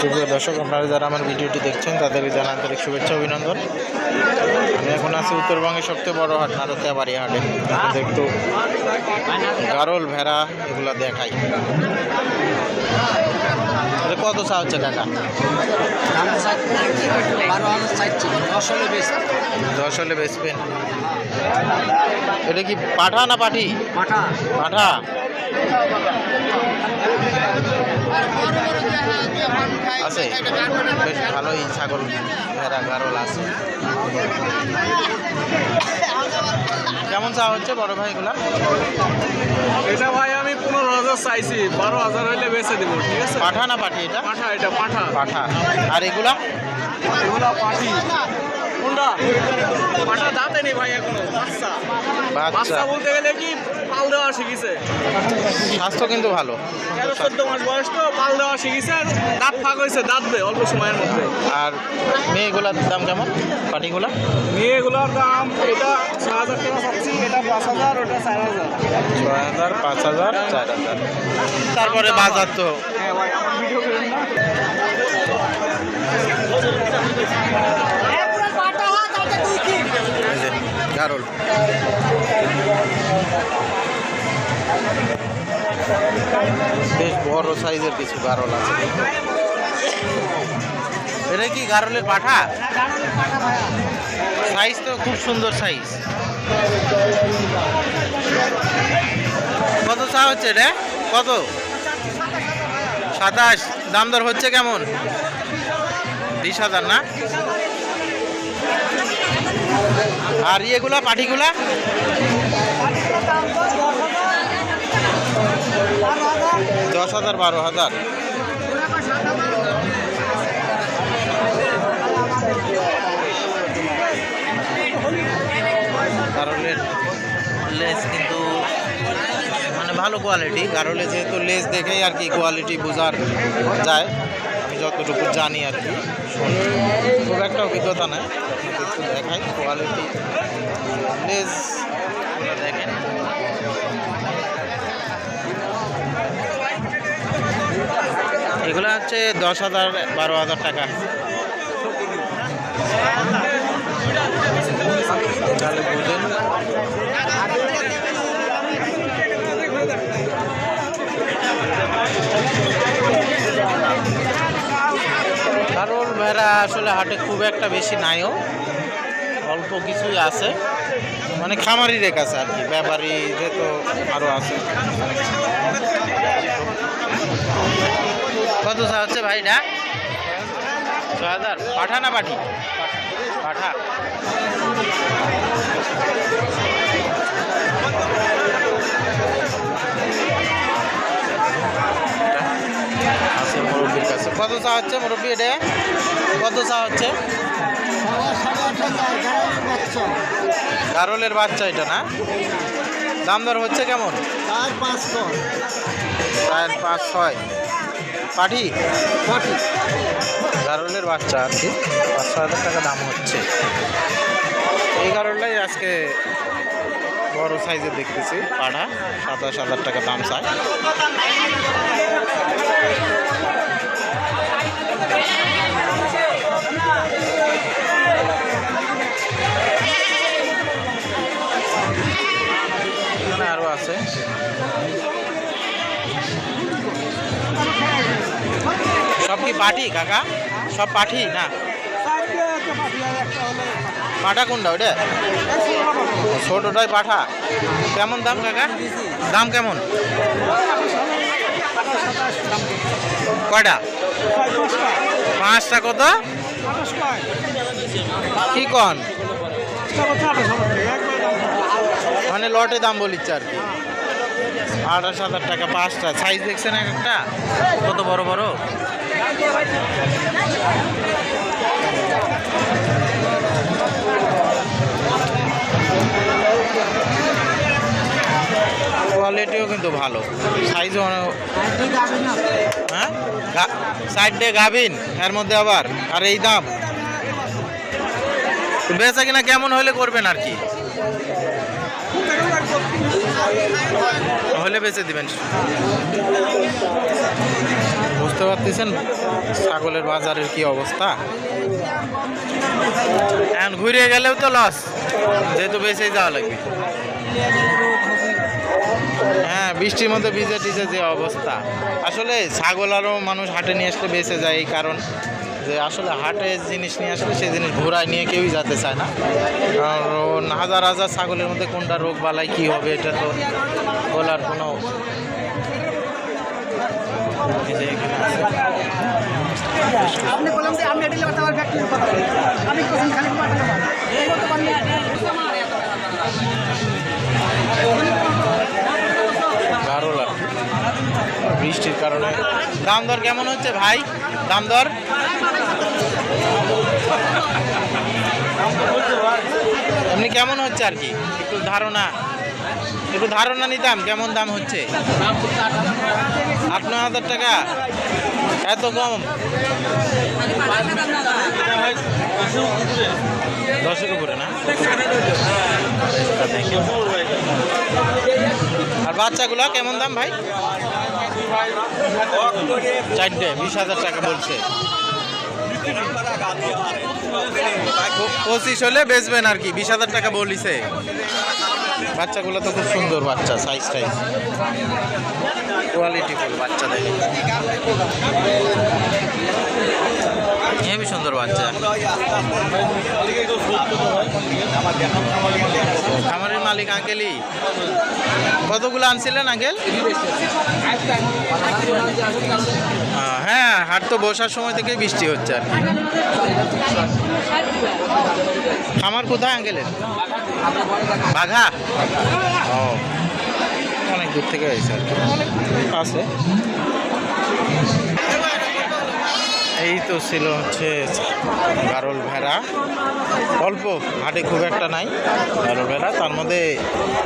সুপ্রিয় দর্শক আপনারা যারা আমার ভিডিওটি দেখছেন তাদেরকে জানা আন্তরিক শুভেচ্ছা অভিনন্দন। আমি এখন আছি উত্তরবঙ্গের সবচেয়ে বড় হাট নারতিয়া বাড়ি হাটে। আপনাদের একটু গারল ভেড়া এগুলো দেখাই। কত চা হচ্ছে কাকা দশ হলে বেচবেন এটা কি পাঠা না পাঠি? পাঠা। পাঠা? আছে। বেশ ভালোই ছাগল ভেড়া গারল আছে। কেমন চা হচ্ছে বড় ভাই এগুলা? এটা ভাই আমি পনেরো হাজার চাইছি বারো হাজার হইলে বেচে দেবো ঠিক আছে? পাঠা না পাঠি এটা? পাঠা এটা পাঠা। পাঠা। আর এগুলা? এগুলো পাঠি। কোনটা পাঠা দাঁতে নেই ভাই এখনও। বাচ্চা। বলতে গেলে কি পাল দেওয়া শিখেছে। স্বাস্থ্য কিন্তু ভালো। তেরো চোদ্দ মাস বয়স তো পাল দেওয়া শিখেছে আর দাঁত ফাঁক হয়েছে দাঁত দেয় অল্প সময়ের মধ্যে। আর মেয়েগুলার দাম কেমন? পাটিগুলা? মেয়েগুলোর দাম এটা ছ হাজার টাকা চাচ্ছি এটা পাঁচ হাজার ওটা চার হাজার। ছয় হাজার পাঁচ হাজার চার হাজার। তারপরে বাজার তো হ্যাঁ ভাই আমার ভিডিও করেন না? বড় সাইজের কিছু গারল আছে। এটা কি গারলের পাঠা? সাইজ তো খুব সুন্দর সাইজ। কত চা হচ্ছে রে? কত? সাতাশ। দাম দর হচ্ছে কেমন? বিশ হাজার না? আর ইয়েগুলা, পাঠিগুলা? দশ হাজার, বারো হাজার। গারলের লেস কিন্তু মানে ভালো কোয়ালিটি গারলে যেহেতু লেস দেখেই আর কি কোয়ালিটি বোঝার যায়, আমি যতটুকু জানি আর কি খুব একটা অভিজ্ঞতা নাই দেখাই কোয়ালিটি লেস দেখেন। এগুলো হচ্ছে দশ হাজার বারো হাজার টাকা। কারণ ভেড়া আসলে হাটে খুব একটা বেশি নাইও অল্প কিছুই আছে। মানে খামারিদের কাছে আর কি ব্যাপারীদের তো আরও আছে। কত চা হচ্ছে ভাইটা ছ হাজার পাঠা না পাঠি? পাঠা। আছে মুরব্বীর কাছে কত চা হচ্ছে মুরব্বী এটা? কত চা হচ্ছে? গারলের বাচ্চা এটা না? দাম দর হচ্ছে কেমন? চার পাঁচ ছয় চার পাঁচ ছয়। পাঠি পাঠি গারলের বাচ্চা আর কি। পাঁচশো হাজার টাকা দাম হচ্ছে। এই গারলটাই আজকে বড় সাইজে দেখতেছি পাড়া। সাতাশ হাজার টাকা দাম চায় পাঠি, কাকা? সব পাঠি না? পাঠা কোনটা ওটা? ছোটটাই পাঠা। কেমন দাম, কাকা? দাম কেমন? কয়টা? পাঁচটা কত? কি কন? মানে লটে দাম বলিচ্ছে আর আঠাশ হাজার টাকা পাঁচটা। সাইজ দেখছেন এক একটা? কত বড় বড়? কোয়ালিটিও কিন্তু ভালো। সাইজও হ্যাঁ? সাইড দিয়ে গাভিন, এর মধ্যে আবার। আর এই দাম। বেচা কিনা কেমন হলে করবেন আর কি? হলে বেচে দিবেন। বুঝতে পারতেছেন? ছাগলের বাজারের কি অবস্থা? এখন ঘুরে গেলেও তো লস যেহেতু বেঁচেই যাওয়া লাগবে। হ্যাঁ বৃষ্টির মধ্যে ভিজে টিজে যে অবস্থা। আসলে ছাগল আরও মানুষ হাটে নিয়ে আসলে বেঁচে যায় এই কারণ যে আসলে হাটে জিনিস নিয়ে আসলে সেই জিনিস ঘোরায় নিয়ে কেউই যেতে চায় না। কারণ হাজার হাজার ছাগলের মধ্যে কোনটা রোগ বালাই কী হবে, এটা তো বলার কোনো। আপনি বললাম যে আমি আমার ফ্যাক্টরির কথা আমি কোথাও খালি বৃষ্টির কারণে। দাম দর কেমন হচ্ছে ভাই? দাম দর এমনি কেমন হচ্ছে আর কি? একটু ধারণা। একটু ধারণা নিতাম কেমন দাম হচ্ছে। আট নয় হাজার টাকা? এত কম। দশের উপরে না? আর বাচ্চাগুলো কেমন দাম ভাই? চারটে, বিশ হাজার টাকা বলছে। পঁচিশ হলে বেচবেন আর কি, বিশ হাজার টাকা বলিছে। বাচ্চাগুলো তো খুব সুন্দর বাচ্চা সাইজ টাইজ কোয়ালিটি ফুল বাচ্চা দেখে হেবি সুন্দর বাচ্চা। খামারের মালিক আঙ্কেলই। কতগুলো আনছিলেন আঙ্কেল? হ্যাঁ হাট তো বসার সময় থেকে বৃষ্টি হচ্ছে আর। খামার কোথায় আঙ্কেলের? বাঘা? ও, অনেক দূর থেকে হয়েছে আর কি। আছে। এই তো ছিল হচ্ছে গারল ভেড়া। অল্প, হাটে খুব একটা নাই গারল ভেড়া, তার মধ্যে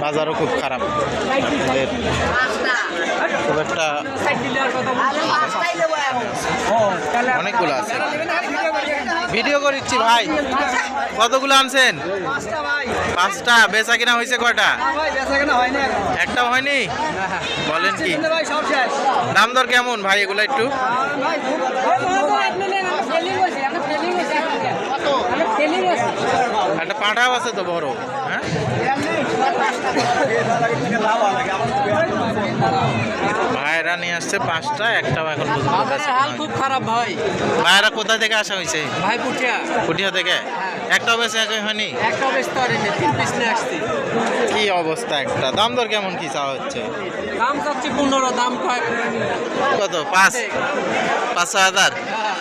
বাজারও খুব খারাপ। আপনাদের খুব একটা অনেকগুলো আছে। ভিডিও করিচ্ছি ভাই। কতগুলো আনছেন? পাঁচটা। বেচা কিনা হয়েছে কয়টা? কেনা হয়নি? বলেন কি। দাম দর কেমন ভাই এগুলো একটু? একটা পাঁঠাও আছে তো বড় হ্যাঁ? ভাইরা নিয়ে আসছে পাঁচটা একটাও এখন হয়নি। খুব খারাপ ভাই। ভাইরা কোথা থেকে আসা হয়েছে? ভাই পুঠিয়া। কুটিয়া থেকে? একটাও বেচা হয়নি? একটা বেশ তিন পিস নিয়ে আসছি। কি অবস্থা একটা। দাম দর কেমন কি চাওয়া হচ্ছে? দাম চাচ্ছি পনেরো দাম কত? পাঁচ? পাঁচশো হাজার?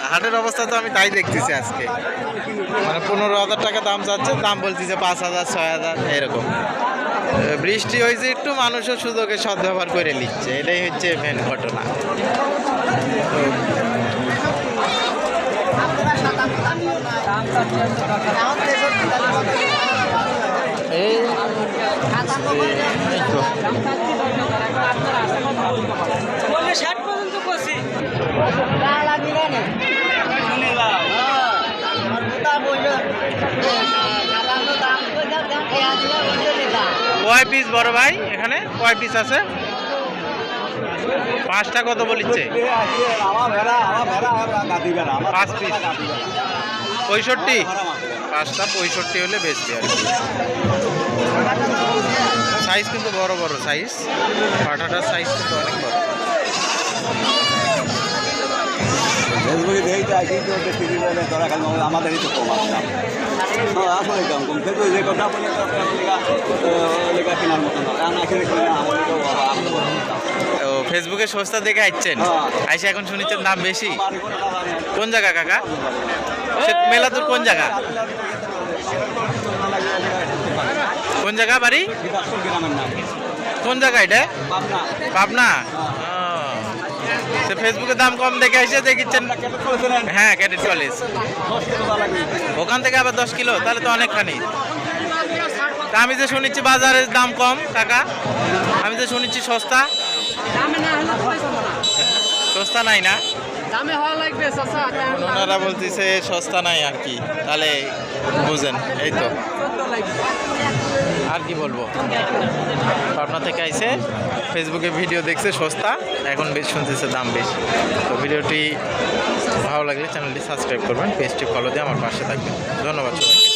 হাটের অবস্থা তো আমি তাই দেখতেছি আজকে। মানে পনেরো হাজার টাকা দাম চাচ্ছে দাম বলছি যে পাঁচ হাজার ছয় হাজার এরকম। বৃষ্টি হয়েছে একটু মানুষের সুযোগে সদ্ব্যবহার করে নিচ্ছে। এটাই হচ্ছে মেন ঘটনা। তো এই তো কয় পিস বড় ভাই এখানে? কয় পিস আছে? পাঁচটা কত বলিচ্ছে পাঁচ পিস পঁয়ষট্টি? পাঁচটা পঁয়ষট্টি হলে বেচবে আর কি সাইজ কিন্তু বড় বড় সাইজ। পাঠাটার সাইজ কিন্তু অনেক বড়। ফেসবুকে তোরা আমাদেরই তো কম হ্যাঁ আসলে কম কম ফেসবুকে যে কথা বলে লেখা লেখা কেনার মতো না। কারণ আমাদের তো ও ফেসবুকে সস্তা দেখে আসছেন হ্যাঁ। আইসে এখন শুনেছেন দাম বেশি? কোন জায়গা কাকা? সে মেলাদুর কোন জায়গা? কোন জায়গা বাড়ি? কোন জায়গা এটা? পাবনা। ফেসবুকে দাম কম দেখে এসে দেখিচ্ছেন। হ্যাঁ ক্যাডেট কলেজ ওখান থেকে আবার দশ কিলো তাহলে তো অনেকখানি। তা আমি যে শুনেছি বাজারের দাম কম কাকা। আমি যে শুনেছি সস্তা। সস্তা নাই না? ওনারা বলতেছে সস্তা নাই আর কি। তাহলে বুঝেন, এই তো। আর কি বলব? পাবনা থেকে আইসে ফেসবুকে ভিডিও দেখছে সস্তা, এখন বেশ শুনতেছে দাম বেশি। তো ভিডিওটি ভালো লাগলে চ্যানেলটি সাবস্ক্রাইব করবেন পেজটি ফলো দিয়ে আমার পাশে থাকবেন। ধন্যবাদ সবাইকে।